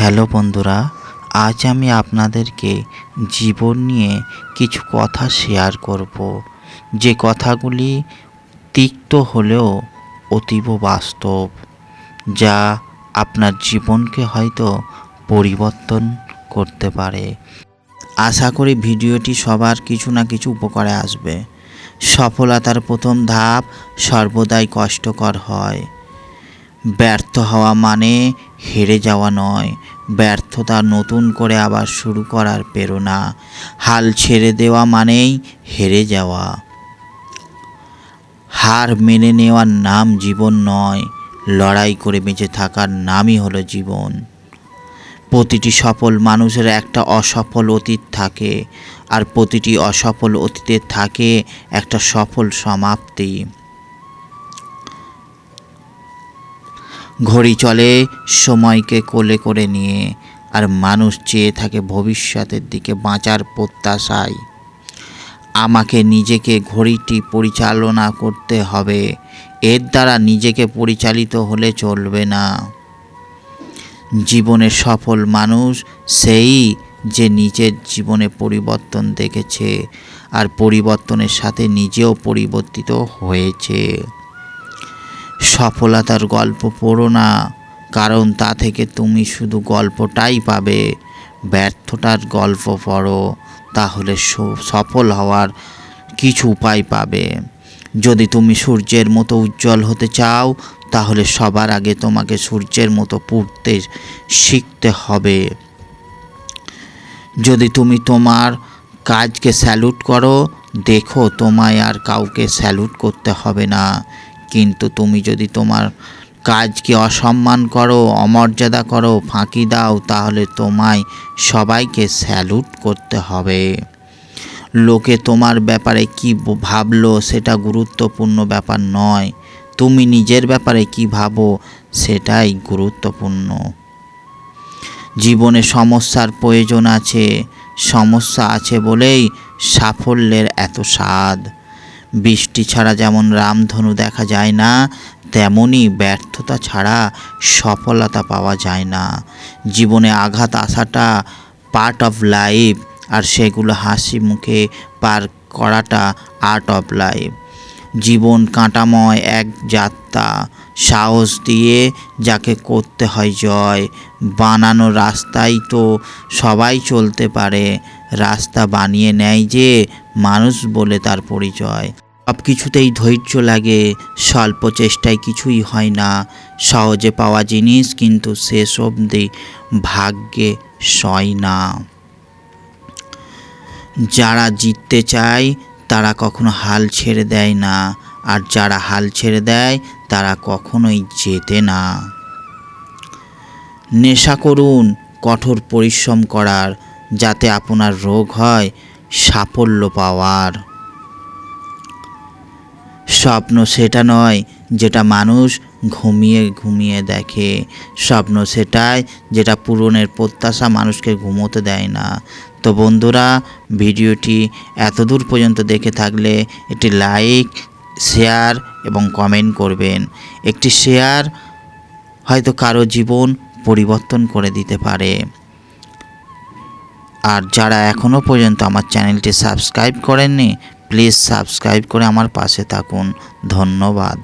Hello বন্ধুরা, আজ আমি আপনাদেরকে জীবন নিয়ে কিছু কথা শেয়ার করব। যে কথাগুলি তিক্ত হলেও অতীব বাস্তব, যা আপনার জীবনকে হয়তো পরিবর্তন করতে পারে। আশা করি ভিডিওটি সবার কিছু না কিছু উপকারে আসবে। সফলতার প্রথম ধাপ সর্বদাই কষ্টকর হয়। ব্যর্থ হওয়া মানে হেরে যাওয়া নয়। ব্যর্থতা নতুন করে আবার শুরু করার প্রেরণা। হাল ছেড়ে দেওয়া মানেই হেরে যাওয়া। হার মেনে নেওয়ার নাম জীবন নয়, লড়াই করে বেঁচে থাকার নামই হলো জীবন। প্রতিটি সফল মানুষের একটা অসফল অতীত থাকে, আর প্রতিটি অসফল অতীতের থাকে একটা সফল সমাপ্তি। ঘড়ি চলে সময়কে কোলে করে নিয়ে, আর মানুষ চেয়ে থাকে ভবিষ্যতের দিকে বাঁচার প্রত্যাশায়। আমাকে নিজেকে ঘড়িটি পরিচালনা করতে হবে, এর দ্বারা নিজেকে পরিচালিত হলে চলবে না। জীবনের সফল মানুষ সেই যে নিজের জীবনে পরিবর্তন দেখেছে, আর পরিবর্তনের সাথে নিজেও পরিবর্তিত হয়েছে। সফলতার গল্প পড়ো না, কারণ তা থেকে তুমি শুধু গল্পটাই পাবে। ব্যর্থতার গল্প পড়ো, তাহলে সফল হওয়ার কিছু উপায় পাবে। যদি তুমি সূর্যের মতো উজ্জ্বল হতে চাও, তাহলে সবার আগে তোমাকে সূর্যের মতো পড়তে শিখতে হবে। যদি তুমি তোমার কাজকে স্যালুট করো, দেখো তোমায় আর কাউকে স্যালুট করতে হবে না। কিন্তু তুমি যদি তোমার কাজকে অসম্মান করো, অমর্যাদা করো, ফাঁকি দাও, তাহলে তোমায় সবাইকে স্যালুট করতে হবে। লোকে তোমার ব্যাপারে কি ভাবলো সেটা গুরুত্বপূর্ণ ব্যাপার নয়। তুমি নিজের ব্যাপারে কি ভাবো সেটাই গুরুত্বপূর্ণ। জীবনে সমস্যার প্রয়োজন আছে, সমস্যা আছে বলেই সাফল্যের এত স্বাদ। বৃষ্টি ছাড়া যেমন রামধনু দেখা যায় না তেমনই ব্যর্থতা ছাড়া সফলতা পাওয়া যায় না। জীবনে আঘাত আসাটা পার্ট অফ লাইফ আর সেগুলো হাসি মুখে পার করাটা আর্ট অফ লাইফ জীবন কাঁটাময় এক যাত্রা, সাহস দিয়ে যাকে করতে হয় জয়। বানানো রাস্তায় তো সবাই চলতে পারে রাস্তা বানিয়ে নেয় যে মানুষ বলে তার পরিচয়। সব কিছুতেই ধৈর্য লাগে, স্বল্প চেষ্টায় কিছুই হয় না। সহজে পাওয়া জিনিস কিন্তু শেষ অবধি ভাগ্যে সয় না। যারা জিততে চায়, তারা কখনো হাল ছেড়ে দেয় না। আর যারা হাল ছেড়ে দেয়, তারা কখনোই জেতে না। নেশা করুন, কঠোর পরিশ্রম করার যাতে আপনার রোগ হয় সাফল্য পাওয়ার। স্বপ্ন সেটা নয় যেটা মানুষ ঘুমিয়ে ঘুমিয়ে দেখে। স্বপ্ন সেটাই যেটা পূরণের প্রত্যাশা মানুষকে ঘুমোতে দেয় না। তো বন্ধুরা, ভিডিওটি এতদূর পর্যন্ত দেখে থাকলে একটি লাইক, শেয়ার এবং কমেন্ট করবেন। একটি শেয়ার হয়তো কারও জীবন পরিবর্তন করে দিতে পারে। আর যারা এখনও পর্যন্ত আমার চ্যানেলটি সাবস্ক্রাইব করেননি প্লিজ সাবস্ক্রাইব করে আমার পাশে থাকুন। ধন্যবাদ।